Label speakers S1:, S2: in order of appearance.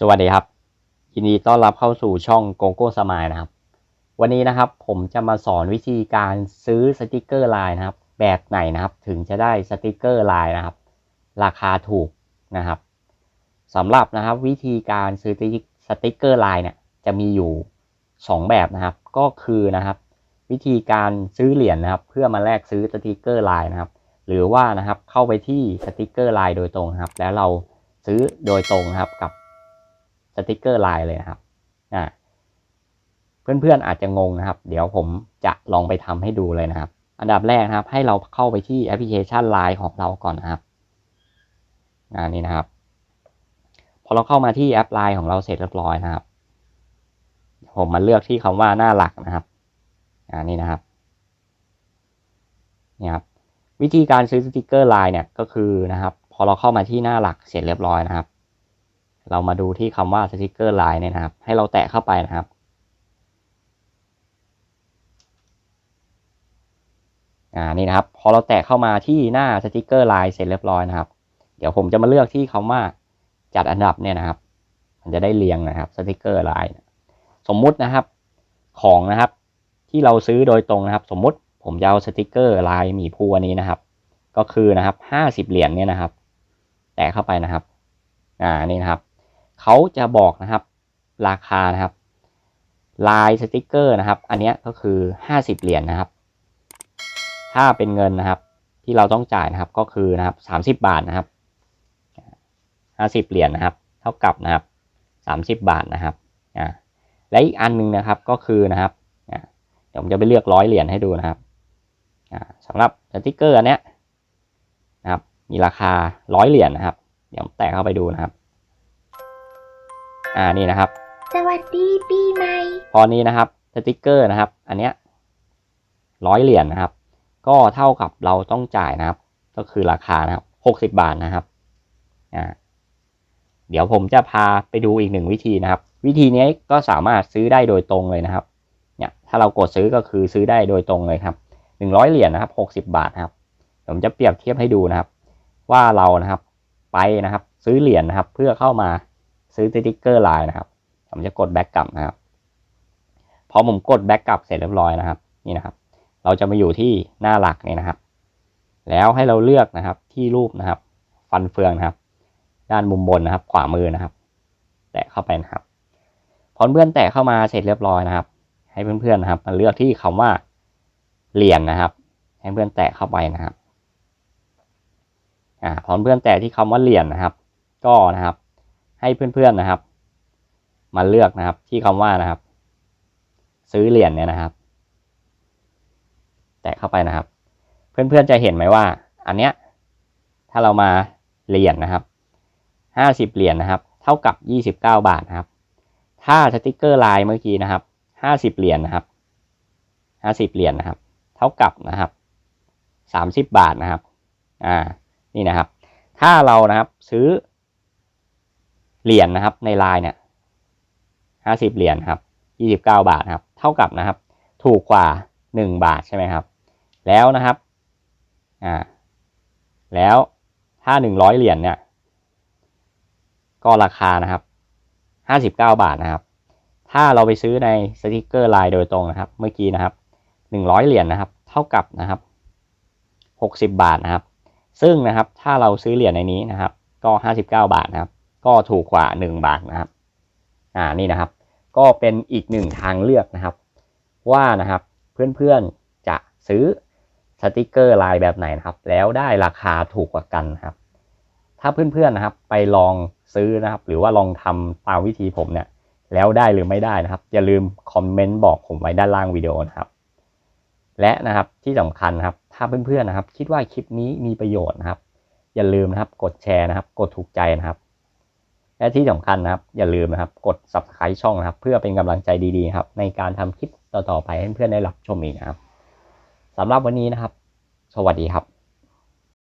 S1: สวัสดีครับยินดีต้อนรับเข้าสู่ช่องโกโก้สมายนะครับ วันนี้นะครับผมจะมาสอนวิธีการซื้อสติกเกอร์ไลน์นะครับ แบบไหนนะครับถึงจะได้สติกเกอร์ไลน์นะครับ ราคาถูกนะครับสำหรับนะครับวิธีการซื้อสติกเกอร์ไลน์เนี่ยจะมีอยู่ 2 แบบนะครับ ก็คือนะครับ วิธีการซื้อเหรียญนะครับ เพื่อมาแลกซื้อสติกเกอร์ไลน์นะครับ หรือว่านะครับเข้าไปที่สติกเกอร์ไลน์โดยตรงนะครับ แล้วเราซื้อโดยตรงนะครับกับ สติกเกอร์ไลน์เลยนะครับอ่าเพื่อนๆอาจจะงงนะครับ เดี๋ยวผมจะลองไปทำให้ดูเลยนะครับ อันดับแรกนะครับ ให้เราเข้าไปที่แอปพลิเคชัน Line ของเราก่อนนะครับอ่านี่นะครับ พอเราเข้ามาที่แอป Line ของเราเสร็จเรียบร้อยนะครับ ผมมาเลือกที่คำว่าหน้าหลักนะครับอ่านี่นะครับนี่ครับวิธีการซื้อสติกเกอร์ไลน์เนี่ยก็คือนะครับ พอเราเข้ามาที่หน้าหลักเสร็จเรียบร้อยนะครับ เรามาดูที่คำว่าสติกเกอร์ไลน์เนี่ยนะครับ ให้เราแตะเข้าไปนะครับ อ่า นี่นะครับ พอเราแตะเข้ามาที่หน้าสติกเกอร์ไลน์เสร็จเรียบร้อยนะครับ เดี๋ยวผมจะมาเลือกที่คำว่าจัดอันดับเนี่ยนะครับ มันจะได้เรียงนะครับสติกเกอร์ไลน์สมมุตินะครับ ของนะครับ ที่เราซื้อโดยตรงนะครับ สมมุติผมจะเอาสติกเกอร์ลายหมีภูอันนี้นะครับ ก็คือนะครับห้าสิบเหรียญเนี่ยนะครับ แตะเข้าไปนะครับ อ่า นี่นะครับ เขาจะบอกนะครับ ราคานะครับ ลายสติกเกอร์นะครับ อันนี้ก็คือห้าสิบเหรียญนะครับ ถ้าเป็นเงินนะครับที่เราต้องจ่ายนะครับก็คือนะครับสามสิบบาทนะครับห้าสิบเหรียญนะครับ เท่ากับนะครับสามสิบบาทนะครับอ่าและอีกอันนึงนะครับก็คือนะครับเดี๋ยวผมจะไปเลือกร้อยเหรียญให้ดูนะครับสำหรับสติกเกอร์อันเนี้ยนะครับ มีราคาร้อยเหรียญนะครับ เดี๋ยวแตะเข้าไปดูนะครับ อ่านี่นะครับ
S2: สวัสดีปีใหม่
S1: พอนี้นะครับสติกเกอร์นะครับ อันเนี้ยร้อยเหรียญนะครับ ก็เท่ากับเราต้องจ่ายนะครับ ก็คือราคานะครับหกสิบาทนะครับอ่าเดี๋ยวผมจะพาไปดูอีกหนึ่งวิธีนะครับ วิธีนี้ก็สามารถซื้อได้โดยตรงเลยนะครับ เนี่ยถ้าเรากดซื้อก็คือซื้อได้โดยตรงเลยครับหนึ่งร้อยเหรียญนะครับหกสิบาทนะครับผมจะเปรียบเทียบให้ดูนะครับ ว่าเรานะครับไปนะครับ ซื้อเหรียญนะครับ เพื่อเข้ามา ซื้อสติ๊กเกอร์ไลน์นะครับ ผมจะกดแบ็กกลับนะครับ พอผมกดแบ็กกลับเสร็จเรียบร้อยนะครับ นี่นะครับ เราจะมาอยู่ที่หน้าหลักนี่นะครับ แล้วให้เราเลือกนะครับที่รูปนะครับ ฟันเฟืองนะครับ ด้านมุมบนนะครับ ขวามือนะครับ แตะเข้าไปนะครับ พอเพื่อนแตะเข้ามาเสร็จเรียบร้อยนะครับ ให้เพื่อนๆนะครับมาเลือกที่คำว่าเหรียญนนะครับ ให้เพื่อนแตะเข้าไปนะครับอ่าพอเพื่อนแตะที่คำว่าเหรียญนนะครับ ก็นะครับ ให้เพื่อนๆนะครับ มาเลือกนะครับที่คำว่านะครับ ซื้อเหรียญเนี่ยนะครับ แตะเข้าไปนะครับ เพื่อนๆจะเห็นไหมว่า อันเนี้ยถ้าเรามาเหรียญนนะครับห้าสิบเหรียญนนะครับ เท่ากับยี่สิบเก้าบาทนะครับ ถ้าสติกเกอร์ลายเมื่อกี้นะครับห้าสิบเหรียญนนะครับห้าสิบเหรียญนนะครับ เท่ากับนะครับสามสิบบาทนะครับ อ่า นี่นะครับ ถ้าเรานะครับซื้อ เหรียญนนะครับ ในลายเนี่ยห้าสิบเหรียญครับยี่สิบเก้าบาทครับ เท่ากับนะครับ ถูกกว่าหนึ่งบาทใช่ไหมครับ แล้วนะครับอ่าแล้วถ้าหนึ่งร้อยเหรียญเนี่ย ก็ราคานะครับห้าสิบเก้าบาทนะครับ ถ้าเราไปซื้อในสติกเกอร์ลน์โดยตรงนะครับ เมื่อกี้นะครับหนึ่งร้อยเหรียญนะครับ เท่ากับนะครับหกสิบบาทนะครับ ซึ่งนะครับถ้าเราซื้อเหรียญในนี้นะครับ ก็ห้าสิบเก้าบาทนะครับ ก็ถูกกว่าหนึ่งบาทนะครับ อ่านี่นะครับ ก็เป็นอีกหนึ่งทางเลือกนะครับ ว่านะครับเพื่อนๆจะซื้อสติกเกอร์ลน์แบบไหนนะครับ แล้วได้ราคาถูกกว่ากันนะครับ ถ้าเพื่อนๆนะครับ ไปลองซื้อนะครับ หรือว่าลองทำตามวิธีผมเนี่ย แล้วได้หรือไม่ได้นะครับ อย่าลืมคอมเมนต์บอกผมไว้ด้านล่างวิดีโอนะครับ และนะครับที่สำคัญนะครับ ถ้าเพื่อนๆนะครับ คิดว่าคลิปนี้มีประโยชน์นะครับ อย่าลืมนะครับ กดแชร์นะครับ กดถูกใจนะครับ และที่สำคัญนะครับ อย่าลืมนะครับ กด subscribe ช่องนะครับ เพื่อเป็นกำลังใจดีๆครับ ในการทำคลิปต่อๆไปให้เพื่อนๆได้รับชมอีกนะครับสำหรับวันนี้นะครับ สวัสดีครับ